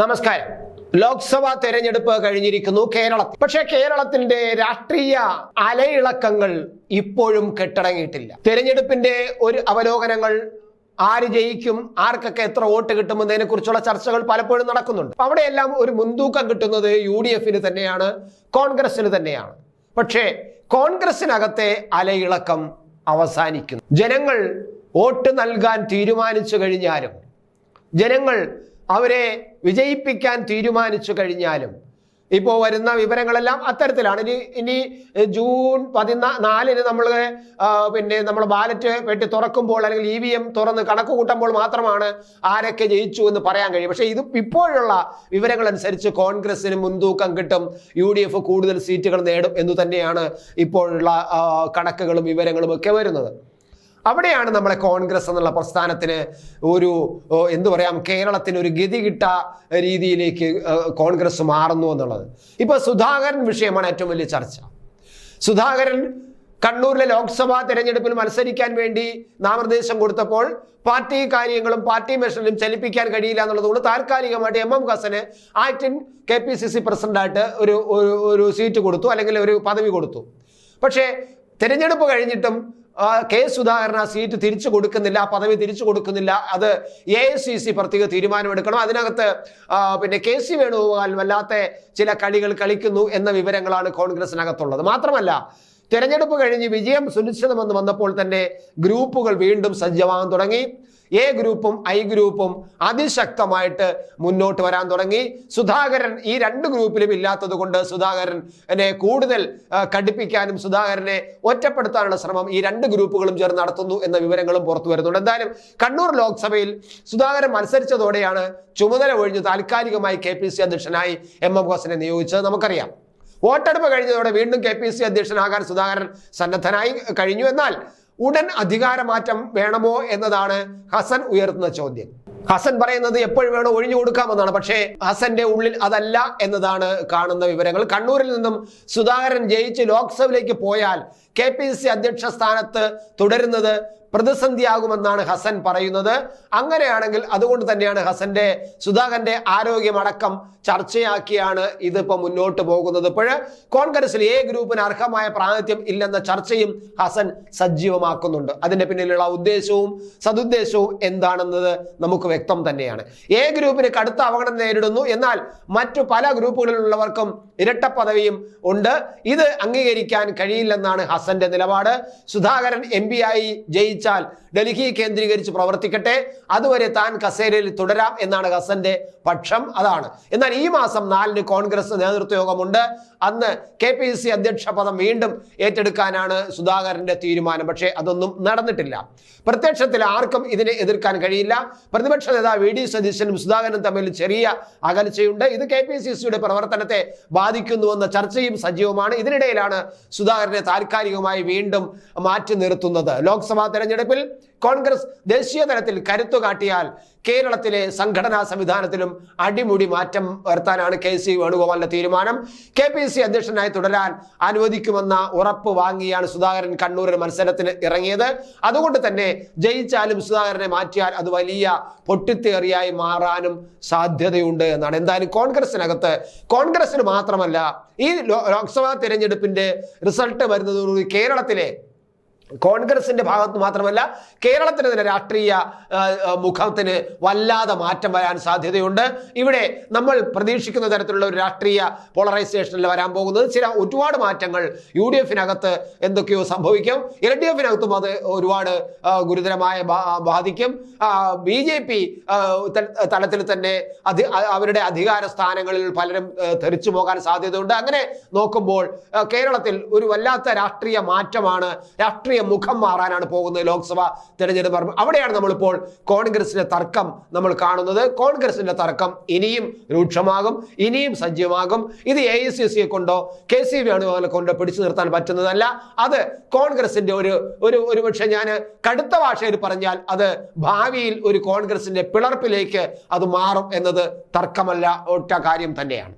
നമസ്കാരം. ലോക്സഭാ തെരഞ്ഞെടുപ്പ് കഴിഞ്ഞിരിക്കുന്നു കേരളത്തിൽ. പക്ഷേ കേരളത്തിന്റെ രാഷ്ട്രീയ അലയിളക്കങ്ങൾ ഇപ്പോഴും കെട്ടടങ്ങിയിട്ടില്ല. തെരഞ്ഞെടുപ്പിന്റെ ഒരു അവലോകനങ്ങൾ ആര് ജയിക്കും ആർക്കൊക്കെ എത്ര വോട്ട് കിട്ടുമെന്നതിനെ കുറിച്ചുള്ള ചർച്ചകൾ പലപ്പോഴും നടക്കുന്നുണ്ട്. അവിടെയെല്ലാം ഒരു മുൻതൂക്കം കിട്ടുന്നത് യു ഡി എഫിന് തന്നെയാണ് കോൺഗ്രസിന് തന്നെയാണ്. പക്ഷേ കോൺഗ്രസിനകത്തെ അലയിളക്കം അവസാനിക്കുന്നു. ജനങ്ങൾ വോട്ട് നൽകാൻ തീരുമാനിച്ചു കഴിഞ്ഞാലും ജനങ്ങൾ അവരെ വിജയിപ്പിക്കാൻ തീരുമാനിച്ചു കഴിഞ്ഞാലും ഇപ്പോൾ വരുന്ന വിവരങ്ങളെല്ലാം അത്തരത്തിലാണ്. ഇനി ഇനി ജൂൺ പതിനാ നാലിന് നമ്മൾ പിന്നെ നമ്മൾ ബാലറ്റ് പെട്ടി തുറക്കുമ്പോൾ അല്ലെങ്കിൽ ഇ വി എം തുറന്ന് കണക്ക് കൂട്ടുമ്പോൾ മാത്രമാണ് ആരൊക്കെ ജയിച്ചു എന്ന് പറയാൻ കഴിയും പക്ഷേ ഇത് ഇപ്പോഴുള്ള വിവരങ്ങൾ അനുസരിച്ച് കോൺഗ്രസിന് മുൻതൂക്കം കിട്ടും യു ഡി എഫ് കൂടുതൽ സീറ്റുകൾ നേടും എന്ന് തന്നെയാണ് ഇപ്പോഴുള്ള കണക്കുകളും വിവരങ്ങളും ഒക്കെ വരുന്നത്. അവിടെയാണ് നമ്മളെ കോൺഗ്രസ് എന്നുള്ള പ്രസ്ഥാനത്തിന് ഒരു എന്തു പറയാം കേരളത്തിന് ഒരു ഗതി കിട്ട രീതിയിലേക്ക് കോൺഗ്രസ് മാറുന്നു എന്നുള്ളത്. ഇപ്പൊ സുധാകരൻ വിഷയമാണ് ഏറ്റവും വലിയ ചർച്ച. സുധാകരൻ കണ്ണൂരിലെ ലോക്സഭാ തെരഞ്ഞെടുപ്പിൽ മത്സരിക്കാൻ വേണ്ടി നാമനിർദ്ദേശം കൊടുത്തപ്പോൾ പാർട്ടി കാര്യങ്ങളും പാർട്ടി മെഷറിലും ചലിപ്പിക്കാൻ കഴിയില്ല എന്നുള്ളതുകൊണ്ട് താൽക്കാലികമായിട്ട് M M Hasan acting K P C C പ്രസിഡന്റായിട്ട് ഒരു ഒരു- സീറ്റ് കൊടുത്തു അല്ലെങ്കിൽ ഒരു പദവി കൊടുത്തു. പക്ഷേ തിരഞ്ഞെടുപ്പ് കഴിഞ്ഞിട്ടും കെ സുധാകരൻ ആ സീറ്റ് തിരിച്ചു കൊടുക്കുന്നില്ല പദവി തിരിച്ചു കൊടുക്കുന്നില്ല. അത് എ ഐ സി സി പ്രത്യേക തീരുമാനമെടുക്കണം. അതിനകത്ത് പിന്നെ കെ സി വേണുഗോപാൽ വല്ലാത്ത ചില കളികൾ കളിക്കുന്നു എന്ന വിവരങ്ങളാണ് കോൺഗ്രസിനകത്തുള്ളത്. മാത്രമല്ല തെരഞ്ഞെടുപ്പ് കഴിഞ്ഞ് വിജയം സുനിശ്ചിതമെന്ന് വന്നപ്പോൾ തന്നെ ഗ്രൂപ്പുകൾ വീണ്ടും സജ്ജമാകാൻ തുടങ്ങി. എ ഗ്രൂപ്പും ഐ ഗ്രൂപ്പും അതിശക്തമായിട്ട് മുന്നോട്ട് വരാൻ തുടങ്ങി. സുധാകരൻ ഈ രണ്ട് ഗ്രൂപ്പിലും ഇല്ലാത്തത് കൊണ്ട് സുധാകരനെ കൂടുതൽ കടുപ്പിക്കാനും സുധാകരനെ ഒറ്റപ്പെടുത്താനുള്ള ശ്രമം ഈ രണ്ട് ഗ്രൂപ്പുകളും ചേർന്ന് നടത്തുന്നു എന്ന വിവരങ്ങളും പുറത്തു വരുന്നുണ്ട്. എന്തായാലും കണ്ണൂർ ലോക്സഭയിൽ സുധാകരൻ മത്സരിച്ചതോടെയാണ് ചുമതല ഒഴിഞ്ഞ് താൽക്കാലികമായി കെ പി സി അധ്യക്ഷനായി എം എം ഹോസിനെ നിയോഗിച്ചത്. നമുക്കറിയാം. വോട്ടെടുപ്പ് കഴിഞ്ഞതോടെ വീണ്ടും കെ പി സി അധ്യക്ഷനാകാൻ സുധാകരൻ സന്നദ്ധനായി കഴിഞ്ഞു. എന്നാൽ ഉടൻ അധികാരമാറ്റം വേണമോ എന്നതാണ് ഹസൻ ഉയർത്തുന്ന ചോദ്യം. ഹസൻ പറയുന്നത് എപ്പോഴും വേണോ ഒഴിഞ്ഞു കൊടുക്കാമെന്നാണ്. പക്ഷേ ഹസന്റെ ഉള്ളിൽ അതല്ല എന്നതാണ് കാണുന്ന വിവരങ്ങൾ. കണ്ണൂരിൽ നിന്നും സുധാകരൻ ജയിച്ച് ലോക്സഭയിലേക്ക് പോയാൽ കെ പി സി അധ്യക്ഷ സ്ഥാനത്ത് തുടരുന്നത് പ്രതിസന്ധിയാകുമെന്നാണ് ഹസൻ പറയുന്നത്. അങ്ങനെയാണെങ്കിൽ അതുകൊണ്ട് തന്നെയാണ് ഹസന്റെ സുധാകരന്റെ ആരോഗ്യമടക്കം ചർച്ചയാക്കിയാണ് ഇതിപ്പോ മുന്നോട്ട് പോകുന്നത്. ഇപ്പോൾ കോൺഗ്രസിൽ എ ഗ്രൂപ്പിന് അർഹമായ പ്രാതിനിധ്യം ഇല്ലെന്ന ചർച്ചയും ഹസൻ സജീവമാക്കുന്നുണ്ട്. അതിന്റെ പിന്നിലുള്ള ഉദ്ദേശവും സതുദ്ദേശവും എന്താണെന്നത് നമുക്ക് വ്യക്തം തന്നെയാണ്. എ ഗ്രൂപ്പിന് കടുത്ത അവഗണന നേരിടുന്നു. എന്നാൽ മറ്റു പല ഗ്രൂപ്പുകളിലുള്ളവർക്കും ഇരട്ട പദവിയും ഉണ്ട്. ഇത് അംഗീകരിക്കാൻ കഴിയില്ലെന്നാണ് ഹസന്റെ നിലപാട്. സുധാകരൻ എം ആയി ജയിച്ചാൽ ഡൽഹി കേന്ദ്രീകരിച്ച് പ്രവർത്തിക്കട്ടെ. അതുവരെ താൻ കസേരയിൽ തുടരാം എന്നാണ് ഹസന്റെ പക്ഷം. അതാണ്. എന്നാൽ ഈ മാസം നാലിന് കോൺഗ്രസ് നേതൃത്വ യോഗമുണ്ട് അന്ന് കെ പി സി അധ്യക്ഷ പദം വീണ്ടും ഏറ്റെടുക്കാനാണ് സുധാകരന്റെ തീരുമാനം. പക്ഷേ അതൊന്നും നടന്നിട്ടില്ല. പ്രത്യക്ഷത്തിൽ ആർക്കും ഇതിനെ എതിർക്കാൻ കഴിയില്ല. പ്രതിപക്ഷ നേതാവ് വി ഡി സതീശനും സുധാകരനും തമ്മിൽ ചെറിയ അകൽച്ചയുണ്ട്. ഇത് കെ പി സി സിയുടെ പ്രവർത്തനത്തെ ബാധിക്കുന്നുവെന്ന ചർച്ചയും സജീവമാണ്. ഇതിനിടയിലാണ് സുധാകരനെ താൽക്കാലികമായി വീണ്ടും മാറ്റി നിർത്തുന്നത്. ലോക്സഭാ തെരഞ്ഞെടുപ്പിൽ കോൺഗ്രസ് ദേശീയ തലത്തിൽ കരുത്തു കാട്ടിയാൽ കേരളത്തിലെ സംഘടനാ സംവിധാനത്തിലും അടിമുടി മാറ്റം വരുത്താനാണ് കെ സി വേണുഗോപാലിന്റെ തീരുമാനം. കെ പി സി അധ്യക്ഷനായി തുടരാൻ അനുവദിക്കുമെന്ന ഉറപ്പ് വാങ്ങിയാണ് സുധാകരൻ കണ്ണൂരിൽ മത്സരത്തിന് ഇറങ്ങിയത്. അതുകൊണ്ട് തന്നെ ജയിച്ചാലും സുധാകരനെ മാറ്റിയാൽ അത് വലിയ പൊട്ടിത്തേറിയായി മാറാനും സാധ്യതയുണ്ട് എന്നാണ്. എന്തായാലും കോൺഗ്രസിനകത്ത് കോൺഗ്രസിന് മാത്രമല്ല ഈ ലോക്സഭാ തിരഞ്ഞെടുപ്പിന്റെ റിസൾട്ട് വരുന്നതോടുകൂടി കേരളത്തിലെ കോൺഗ്രസിന്റെ ഭാഗത്ത് മാത്രമല്ല കേരളത്തിന് തന്നെ രാഷ്ട്രീയ മുഖത്തിന് വല്ലാതെ മാറ്റം വരാൻ സാധ്യതയുണ്ട്. ഇവിടെ നമ്മൾ പ്രതീക്ഷിക്കുന്ന തരത്തിലുള്ള ഒരു രാഷ്ട്രീയ പോളറൈസേഷനിൽ വരാൻ പോകുന്നത്. ചില ഒരുപാട് മാറ്റങ്ങൾ യു ഡി എഫിനകത്ത് എന്തൊക്കെയോ സംഭവിക്കും. എൽ ഡി എഫിനകത്തും അത് ഒരുപാട് ഗുരുതരമായ ബാധിക്കും. ബി ജെ പി തലത്തിൽ തന്നെ അധി അവരുടെ അധികാര സ്ഥാനങ്ങളിൽ പലരും തെറിച്ചു പോകാൻ സാധ്യതയുണ്ട്. അങ്ങനെ നോക്കുമ്പോൾ കേരളത്തിൽ ഒരു വല്ലാത്ത രാഷ്ട്രീയ മാറ്റമാണ് രാഷ്ട്രീയ മുഖം മാറാനാണ് പോകുന്നത് ലോക്സഭ തെരഞ്ഞെടുപ്പ് അവിടെയാണ് നമ്മളിപ്പോൾ കോൺഗ്രസിന്റെ തർക്കം നമ്മൾ കാണുന്നത്. കോൺഗ്രസിന്റെ തർക്കം ഇനിയും രൂക്ഷമാകും ഇനിയും സജീവമാകും ഇത് എ ഐ സി സിയെ കൊണ്ടോ കെ സി വേണുഗോപാലെ കൊണ്ടോ പിടിച്ചു നിർത്താൻ പറ്റുന്നതല്ല. അത് കോൺഗ്രസിന്റെ ഒരു ഒരു ഒരു പക്ഷേ ഞാൻ കടുത്ത ഭാഷയിൽ പറഞ്ഞാൽ അത് ഭാവിയിൽ ഒരു കോൺഗ്രസിന്റെ പിളർപ്പിലേക്ക് അത് മാറും എന്നത് തർക്കമല്ല ഒറ്റ കാര്യം തന്നെയാണ്.